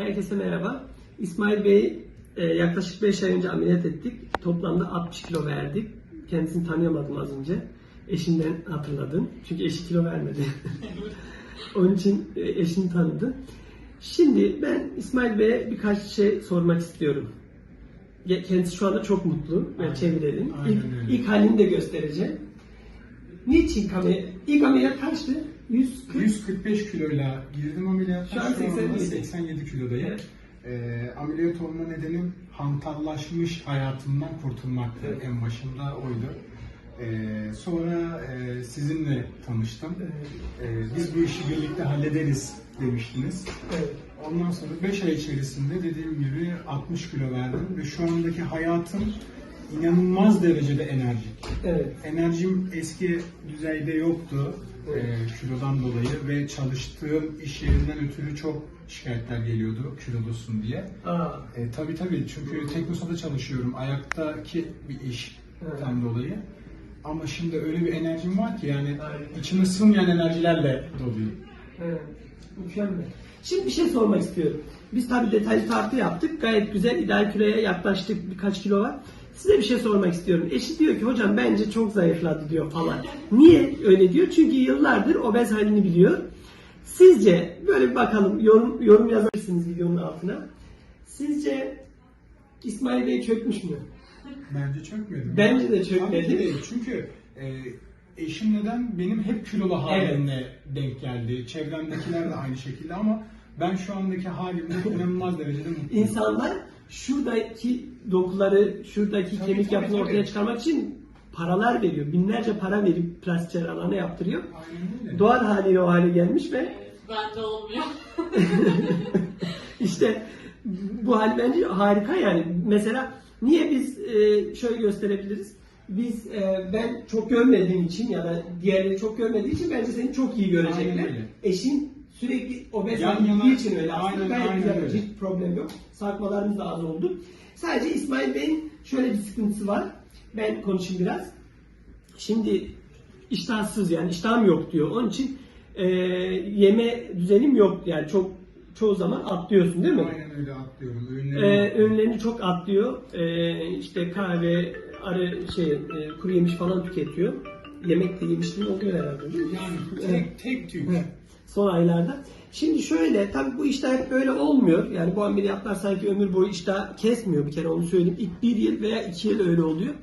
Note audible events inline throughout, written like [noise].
Herkese merhaba. İsmail Bey'i e, yaklaşık 5 ay önce ameliyat ettik. Toplamda 60 kilo verdik. Kendisini tanıyamadım az önce. Eşinden hatırladım. Çünkü eşi kilo vermedi. [laughs] Onun için e, eşini tanıdı. Şimdi ben İsmail Bey'e birkaç şey sormak istiyorum. Kendisi şu anda çok mutlu. Ve çevirelim. Aynen İlk, öyle. ilk halini de göstereceğim. Niçin ameliyat? İlk ameliyat kaçtı? 140. 145 kiloyla girdim ameliyata. Şu an anda 87. 87 kilodayım. Evet. Ee, ameliyat olma nedenim hantallaşmış hayatımdan kurtulmaktı. Evet. En başında oydu. Ee, sonra e, sizinle tanıştım. Ee, biz bu işi birlikte hallederiz demiştiniz. Evet. Ondan sonra 5 ay içerisinde dediğim gibi 60 kilo verdim ve şu andaki hayatım inanılmaz derecede enerjik. Evet. Enerjim eski düzeyde yoktu Evet. e, kilodan dolayı ve çalıştığım iş yerinden ötürü çok şikayetler geliyordu kilolusun diye. Aa, E, tabii tabii çünkü Teknosa'da çalışıyorum ayaktaki bir işten Evet. dolayı. Ama şimdi öyle bir enerjim var ki yani Aynen. içime sığmayan enerjilerle doluyum. Evet, mükemmel. Şimdi bir şey sormak istiyorum. Biz tabii detaylı tartı yaptık. Gayet güzel ideal kiloya yaklaştık. Birkaç kilo var. Size bir şey sormak istiyorum. Eşi diyor ki hocam bence çok zayıfladı diyor falan. Niye öyle diyor? Çünkü yıllardır obez halini biliyor. Sizce böyle bir bakalım yorum, yorum yazabilirsiniz videonun altına. Sizce İsmail Bey çökmüş mü? Bence çökmedi. Bence de çökmedi. Tabii ki değil. Çünkü e, eşim neden benim hep kilolu halimle denk geldi. Çevremdekiler de aynı şekilde ama ben şu andaki halimle inanılmaz derecede mutluyum. İnsanlar şuradaki dokuları, şuradaki Tabii, kemik tabii, yapını tabii. ortaya çıkarmak için paralar veriyor. Binlerce para verip plastik cerrahlarına yaptırıyor. Aynen. Doğal haliyle o hale gelmiş ve Bende olmuyor. [laughs] işte bu hal bence harika yani. Mesela niye biz e, şöyle gösterebiliriz? Biz e, ben çok görmediğim için ya da diğerleri çok görmediği için bence seni çok iyi görecekler. Eşin sürekli obez Yan yana- için öyle aslında. Aynen, Gayet aynen güzel. öyle. Problem yok. Sarkmalarımız da az oldu. Sadece İsmail Bey'in şöyle bir sıkıntısı var. Ben konuşayım biraz. Şimdi iştahsız yani iştahım yok diyor. Onun için e, yeme düzenim yok yani çok çoğu zaman atlıyorsun değil mi? Aynen öyle atlıyorum. Öğünlerimi Ee, öğünlerini çok atlıyor. Ee, işte kahve, arı şey, e, kuru yemiş falan tüketiyor. Yemek de yemişliğin oluyor herhalde değil mi? Yani tek, tek tük. Son aylarda. Şimdi şöyle, tabii bu işler hep böyle olmuyor. Yani bu ameliyatlar sanki ömür boyu iştah kesmiyor bir kere onu söyleyeyim. İlk bir yıl veya iki yıl öyle oluyor.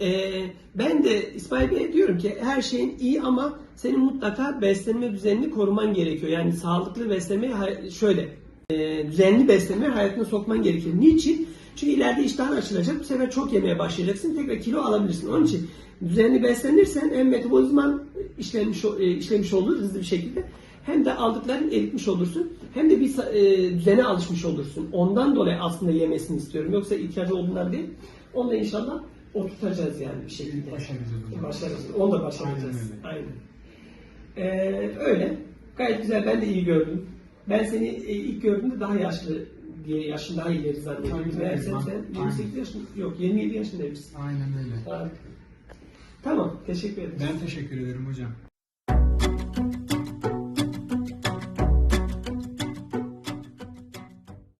Ee, ben de İsmail Bey'e diyorum ki her şeyin iyi ama senin mutlaka beslenme düzenini koruman gerekiyor. Yani sağlıklı beslenmeyi şöyle e, düzenli beslenmeyi hayatına sokman gerekiyor. Niçin? Çünkü ileride iştahın açılacak. Bu sefer çok yemeye başlayacaksın. Tekrar kilo alabilirsin. Onun için düzenli beslenirsen hem metabolizman işlemiş, e, işlemiş olur hızlı bir şekilde hem de aldıkların eritmiş olursun. Hem de bir e, düzene alışmış olursun. Ondan dolayı aslında yemesini istiyorum. Yoksa ihtiyacı olduğundan değil. Onu da inşallah oturtacağız yani bir şekilde. Başaracağız. Başaracağız. Onu da başaracağız. Aynen Aynen. Ee, öyle. Gayet güzel. Ben de iyi gördüm. Ben seni e, ilk gördüğümde daha yaşlı diye yaşın daha ileri tabii. Meğerse sen 28 yaşın yok 27 yaşındaymışsın. Aynen öyle. Harika. Tamam. Teşekkür ederim. Ben teşekkür ederim hocam.